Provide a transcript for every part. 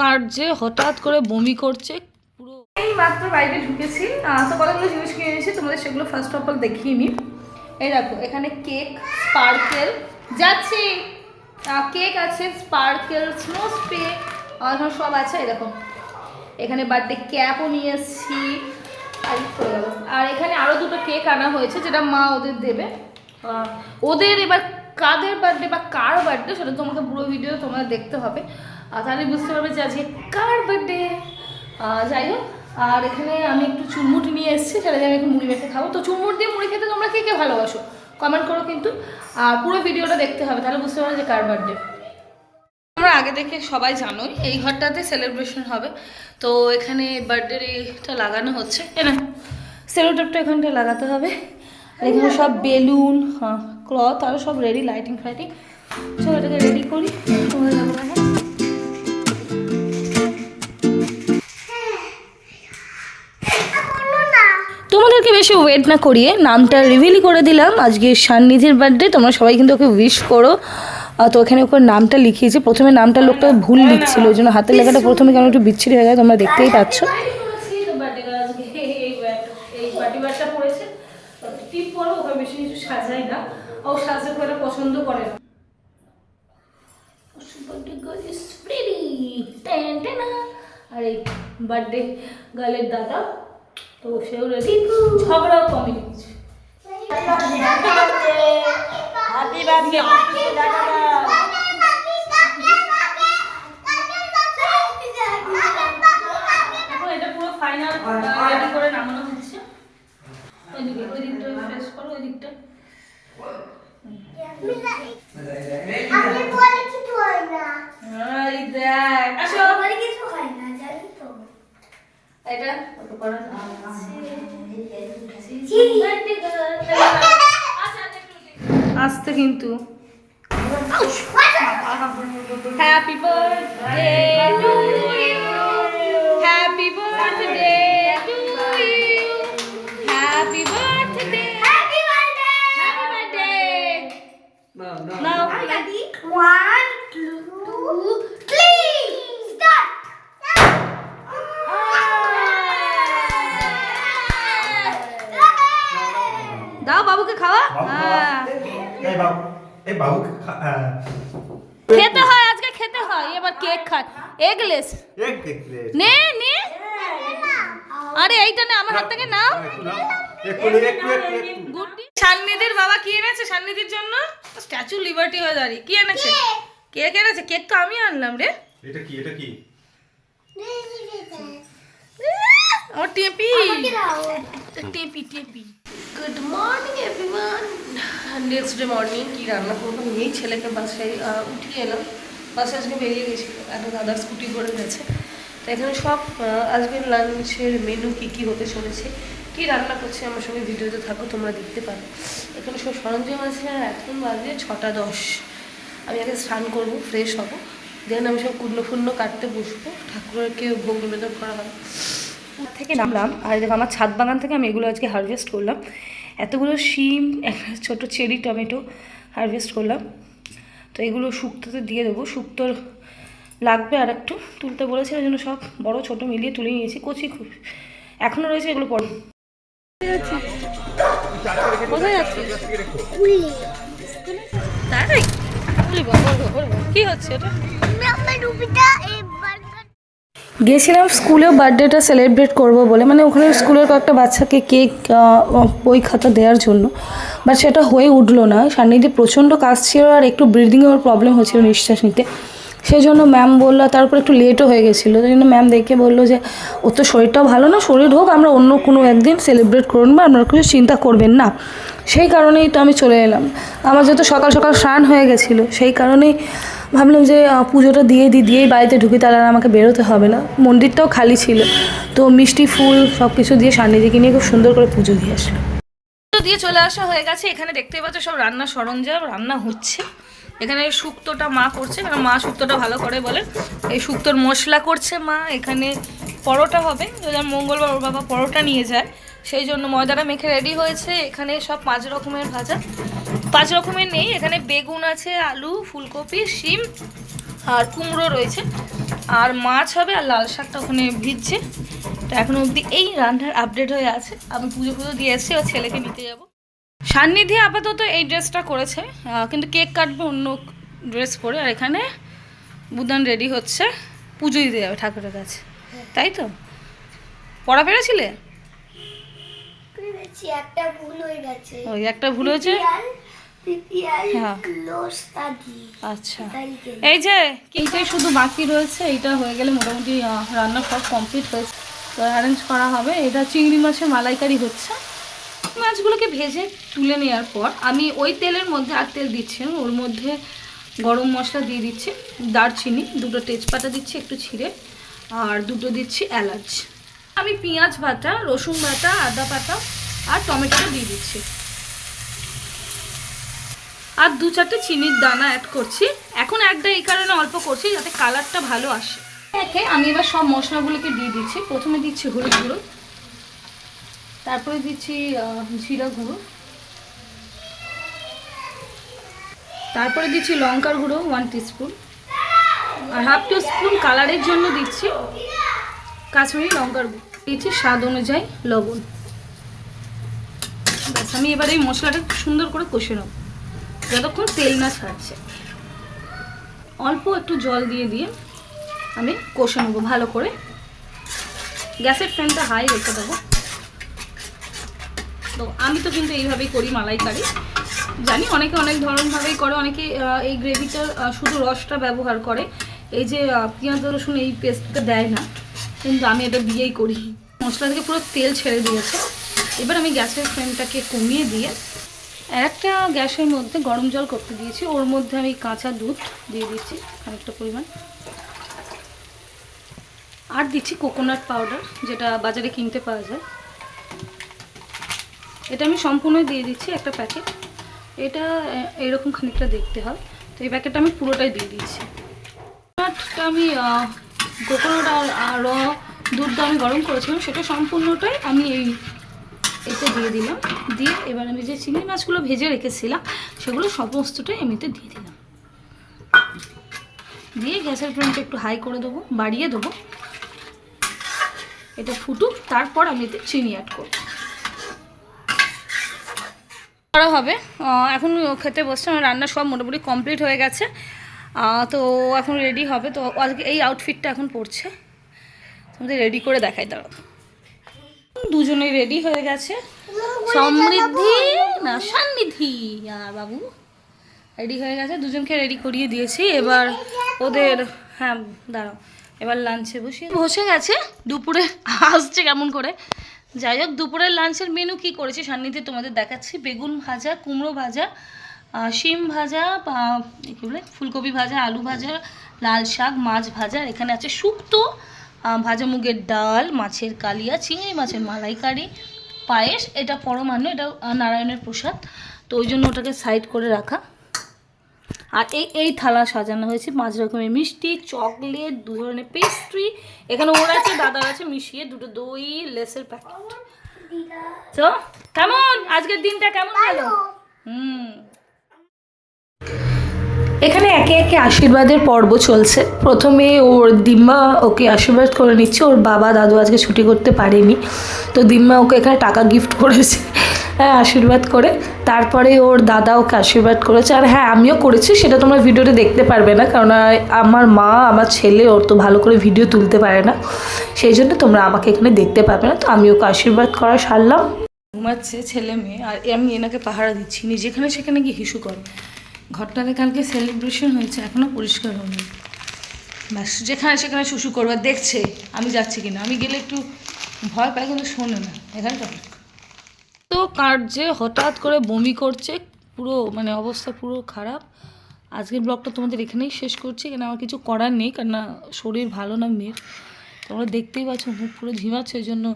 কাটছে হঠাৎ করে বমি করছে, পুরো এই মাত্র বাইরে ঢুকেছি। তো কতগুলো জিনিস কিনে এনেছি, তোমাদের সেগুলো ফার্স্ট অফ অল দেখিয়ে নিই। এই দেখো, এখানে কেক স্পার্কেল যাচ্ছি। কেক আছে স্পার্কেল স্নো স্প্রে এখানে সব আছে, এই দেখো। এখানে বার্থডে ক্যাপও নিয়ে এসেছি। আর এখানে আরও দুটো কেক আনা হয়েছে, যেটা মা ওদের দেবে। ওদের এবার কাদের বার্থডে বা কার বার্থডে সেটা তোমাকে পুরো ভিডিও তোমাদের দেখতে হবে। তাহলে বুঝতে পারবে যে আজকে কার বার্থডে যাই হোক, আর এখানে আমি একটু চুরমুট নিয়ে এসেছি, সেটা আমি একটু মুড়ি মেখে খাব। তো চুরমুট দিয়ে মুড়ি খেতে তোমরা কে কে ভালোবাসো? কমেন্ট করো কিন্তু, আর পুরো ভিডিওটা দেখতে হবে, তাহলে বুঝতে পারবে যে কার বার্থডে আমরা আগে দেখে সবাই জানোই, এই ঘরটাতে সেলিব্রেশন হবে। তো এখানে বার্থডের এইটা লাগানো হচ্ছে। না সেলোটেপটা এখানটা লাগাতে হবে। আর এখানে সব বেলুন হ্যাঁ ক্লথ আরও সব রেডি লাইটিং ফাইটিং চলো এটাকে রেডি করি। হ্যাঁ। বেশি ওয়েট না করিয়ে নামটা রিভিল করে দিলাম আজকে সান্নিধির বার্থডে তোমরা সবাই কিন্তু ওকে উইশ করো তো ওখানে ওকে নামটা লিখিয়েছি প্রথমে নামটা লোকটা ভুল লিখছিল ওই জন্য হাতের লেখাটা প্রথমে কেন একটু বিচ্ছিরি হয়ে যায় তোমরা দেখতেই পাচ্ছ পছন্দ করে না আর এই বার্থডে গার্লের দাদা তো সেও রেডি ঝগড়াও কমে গেছে এখন এটা পুরো ফাইনাল রেডি করে নামানো হচ্ছে। ওই দিকে ওই দিকটা ফ্রেশ করো ওই দিকটা এই দেখ। আসো। এটা উপকরণ আসতে কিন্তু happy birthday to you happy birthday to you happy birthday happy birthday happy birthday নাও নাও 1 2 এই বাবু এই বাবু খেতে হয় আজকে খেতে হয়। এবার কেক খায়। এগলেস নে নে। আরে এইটা না আমার হাত থেকে নাও। সান্নিধির বাবা কি এনেছে সান্নিধির জন্য? স্ট্যাচু লিবার্টি হয়ে দাঁড়িয়ে। কি এনেছে? কেক এনেছে? কেক তো আমি আনলাম রে। এটা কি এটা কি? ও Tepi. Tepi Tepi. Good morning everyone next day morning কি রান্না করব? নিয়েই ছেলেকে বাসায় উঠিয়ে এলাম। বাসে আজকে বেরিয়ে গেছিল এখন দাদা স্কুটি করে গেছে। তো এখানে সব আজকের লাঞ্চের মেনু কি কি হতে চলেছে? কি রান্না করছে? আমার সঙ্গে ভিডিওতে থাকো, তোমরা দেখতে পারো। এখানে সব সরঞ্জাম আছে, আর এখন বাজে ছটা দশ। আমি আগে স্নান করব ফ্রেশ হব। দেন আমি সব কুণ্ড ফুণ্ড কাটতে বসবো। ঠাকুরকে ভোগ নিবেদন করা হবে। থেকে নামলাম। আর দেখো আমার ছাদ বাগান থেকে আমি এগুলো আজকে হারভেস্ট করলাম। এতগুলো শিম, একটা ছোটো চেরি, টমেটো হারভেস্ট করলাম। তো এগুলো শুক্তোতে দিয়ে দেবো। শুক্তোর লাগবে আর একটু তুলতে বলেছে ওই জন্য সব বড়, ছোট মিলিয়ে তুলে নিয়েছি। কচি খুব। এখনও রয়েছে এগুলো পরে। কোথায় কি হচ্ছে এটা? গেছিলাম স্কুলেও বার্থডেটা সেলিব্রেট করব বলে। মানে ওখানে স্কুলের কয়েকটা বাচ্চাকে কেক বই খাতা দেওয়ার জন্য। বাট সেটা হয়ে উঠল না। সান্নিধ্যে প্রচণ্ড কাজ ছিল আর একটু ব্রিদিংয়ের প্রবলেম হচ্ছিল নিঃশ্বাস নিতে। সেই জন্য ম্যাম বলল তারপর একটু লেটও হয়ে গেছিল। সেই জন্য ম্যাম দেখে বলল যে ওর তো শরীরটাও ভালো না, শরীর হোক, আমরা অন্য কোনো একদিন সেলিব্রেট করুন বা আপনারা কিছু চিন্তা করবেন না। সেই কারণেই তো আমি চলে এলাম। আমার যেহেতু সকাল সকাল স্নান হয়ে গেছিল, সেই কারণেই ভাবলাম যে পুজোটা দিয়ে দিই, দিয়েই বাড়িতে ঢুকি, তাহলে আর আমাকে বেরোতে হবে না। মন্দিরটাও খালি ছিল। তো মিষ্টি ফুল সব কিছু দিয়ে সান্নিধিকে নিয়ে খুব সুন্দর করে পুজো দিয়ে আসলো দিয়ে চলে আসা হয়ে গেছে। এখানে দেখতেই পাচ্ছ সব রান্নার সরঞ্জাম, রান্না হচ্ছে। এখানে শুক্তোটা মা করছে, কারণ মা শুক্তোটা ভালো করে বলে। এই শুক্তোর মশলা করছে মা। এখানে পরোটা হবে। মঙ্গলবার ওর বাবা পরোটা নিয়ে যায়। সেই জন্য ময়দাটা মেখে রেডি হয়েছে। এখানে সব পাঁচ রকমের ভাজা। পাঁচ রকমের নেই এখানে বেগুন আছে আলু ফুলকপি শিম আর কুমড়ো রয়েছে। আর মাছ হবে আর লাল শাকটা ওখানে ভিজছে। তো এখনও অবধি এই রান্নার আপডেট হয়ে আছে। আমি পুজো পুজো দিয়ে এসেছি ও ছেলেকে নিতে যাব। সান্নিধি আপাতত এই ড্রেসটা করেছে কিন্তু কেক কাটবে অন্য ড্রেস পরে আর এখানে বুদান রেডি হচ্ছে। পুজো দিতে যাবে ঠাকুরের কাছে। তাই তো? পড়া পেরেছিলে? একটা ভুল হয়ে গেছে। ওই একটা ভুল হয়েছে? হ্যাঁ। আচ্ছা। এই যে এইটাই শুধু বাকি রয়েছে এইটা হয়ে গেলে মোটামুটি রান্না সব কমপ্লিট হয়েছে। তো অ্যারেঞ্জ করা হবে। এটা চিংড়ি মাছের মালাইকারি হচ্ছে। মাছগুলোকে ভেজে তুলে নেওয়ার পর আমি ওই তেলের মধ্যে আর তেল দিচ্ছি ওর মধ্যে গরম মশলা দিয়ে দিচ্ছি দারচিনি দুটো তেজপাতা দিচ্ছি একটু ছিঁড়ে আর দুটো দিচ্ছি এলাচ। আমি পেঁয়াজ বাটা রসুন বাটা আদা বাটা আর টমেটোটা দিয়ে দিচ্ছি। আর দু চারটে চিনির দানা অ্যাড করছি। এখন একটা এই কারণে অল্প করছি যাতে কালারটা ভালো আসে। একে আমি এবার সব মশলাগুলোকে দিয়ে দিচ্ছি। প্রথমে দিচ্ছি হলুদ গুঁড়ো। তারপরে দিচ্ছি জিরা গুঁড়ো। তারপরে দিচ্ছি লঙ্কার গুঁড়ো ওয়ান টিস্পুন আর হাফ টি স্পুন কালারের জন্য দিচ্ছি কাশ্মীরি লঙ্কার গুঁড়ো। দিচ্ছি স্বাদ অনুযায়ী লবণ। ব্যাস, আমি এবার এই মশলাটা সুন্দর করে কষে নেব। যতক্ষণ তেল না ছাড়ছে। অল্প একটু জল দিয়ে দিয়ে আমি কষে নেব ভালো করে। গ্যাসের ফ্লেমটা হাই রেখে দেবো। তো আমি তো কিন্তু এইভাবেই করি মালাইকারি। জানি অনেকে অনেক ধরনভাবেই করে, অনেকে এই গ্রেভিটার শুধু রসটা ব্যবহার করে। এই যে পেঁয়াজ, রসুন এই পেস্টটা দেয় না, কিন্তু আমি এটা দিয়েই করি। মশলা থেকে পুরো তেল ছেড়ে দিয়েছে। এবার আমি গ্যাসের ফ্লেমটাকে কমিয়ে দিয়ে একটা গ্যাসের মধ্যে গরম জল করতে দিয়েছি। ওর মধ্যে আমি কাঁচা দুধ দিয়ে দিচ্ছি খানিকটা পরিমাণ। আর দিচ্ছি কোকোনাট পাউডার যেটা বাজারে কিনতে পাওয়া যায়। এটা আমি সম্পূর্ণ দিয়ে দিচ্ছি একটা প্যাকেট এটা এরকম খানিকটা দেখতে হয়। তো এই প্যাকেটটা আমি পুরোটাই দিয়ে দিচ্ছি। কোকোনাটটা আমি কোকোনাট আর র দুধটা আমি গরম করেছিলাম, সেটা সম্পূর্ণটাই আমি এই এতে দিয়ে দিলাম। দিয়ে এবার আমি যে চিংড়ি মাছগুলো ভেজে রেখেছিলাম, সেগুলো সমস্তটাই আমি এতে দিয়ে দিলাম। দিয়ে গ্যাসের ফ্লেমটা একটু হাই করে দেবো, বাড়িয়ে দেবো। এটা ফুটুক, তারপর আমি এতে চিনি অ্যাড করব। করা হবে। এখন খেতে বসছে, আমার রান্না সব মোটামুটি কমপ্লিট হয়ে গেছে। তো এখন রেডি হবে। তো আজকে এই আউটফিটটা এখন পড়ছে তোমাদের রেডি করে দেখাই, দাঁড়াও। দুজনেই রেডি হয়ে গেছে। সমৃদ্ধি না সান্নিধি আর বাবু। রেডি হয়ে গেছে, দুজনকে রেডি করিয়ে দিয়েছি। এবার ওদের হ্যাঁ দাঁড়াও। এবার লাঞ্চে বসে বসে গেছে, দুপুরে আসছে কেমন করে। যাই হোক, দুপুরের লাঞ্চের মেনু কি করেছি সান্নিধ্যে তোমাদের দেখাচ্ছি। বেগুন ভাজা, কুমড়ো ভাজা শিম ভাজা কী বলে, ফুলকপি ভাজা, আলু ভাজা, লাল শাক, মাছ ভাজা। এখানে আছে শুক্তো ভাজা মুগের ডাল মাছের কালিয়া চিংড়ি মাছের মালাইকারি পায়েস এটা পরমান্ন এটা নারায়ণের প্রসাদ। তো ওই জন্য ওটাকে সাইড করে রাখা। আর এই এই থালা সাজানো হয়েছে পাঁচ রকমের মিষ্টি চকলেট দু ধরনের পেস্ট্রি এখানে ওর আছে দাদার আছে মিশিয়ে দুটো দই লেসের প্যাকেট তো কেমন? আজকের দিনটা কেমন গেল? হুম। এখানে একে একে আশীর্বাদের পর্ব চলছে। প্রথমে ওর দিম্মা ওকে আশীর্বাদ করে নিচ্ছে, ওর বাবা দাদু আজকে ছুটি করতে পারেনি। তো দিম্মা ওকে এখানে টাকা গিফট করেছে হ্যাঁ আশীর্বাদ করে। তারপরে ওর দাদা ওকে আশীর্বাদ করেছে। আর হ্যাঁ আমিও করেছি, সেটা তোমরা ভিডিওতে দেখতে পারবে না, কারণ আমার মা, আমার ছেলে ওর তো ভালো করে ভিডিও তুলতে পারে না। সেই জন্য তোমরা আমাকে এখানে দেখতে পাবে না, তো আমি ওকে আশীর্বাদ করা সারলাম। ঘুমাচ্ছে ছেলে মেয়ে, আর আমি এনাকে পাহারা দিচ্ছি যেখানে সেখানে গিয়ে হিসু করে। ঘরটাতে কালকে সেলিব্রেশন হয়েছে এখনও পরিষ্কার হয়নি। ব্যাস, যেখানে সেখানে শুশু করবার দেখছে, আমি যাচ্ছি কিনা। আমি গেলে একটু ভয় পাই কিন্তু শোনে না, এখানে তো কার যে হঠাৎ করে বমি করছে, পুরো মানে অবস্থা পুরো খারাপ। আজকের ব্লগটা তোমাদের এখানেই শেষ করছি কেন আমার কিছু করার নেই, কারণ না শরীর ভালো না মেয়ের। তোমরা দেখতেই পাচ্ছ, মুখ পুরো ঝিমাচ্ছে, ওই জন্য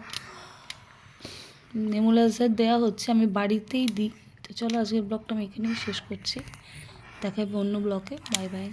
নেমুলাইজার দেওয়া হচ্ছে, আমি বাড়িতেই দিই। তো চলো, আজকের ব্লগটা আমি এখানেই শেষ করছি। দেখাবো অন্য ব্লকে। Bye bye.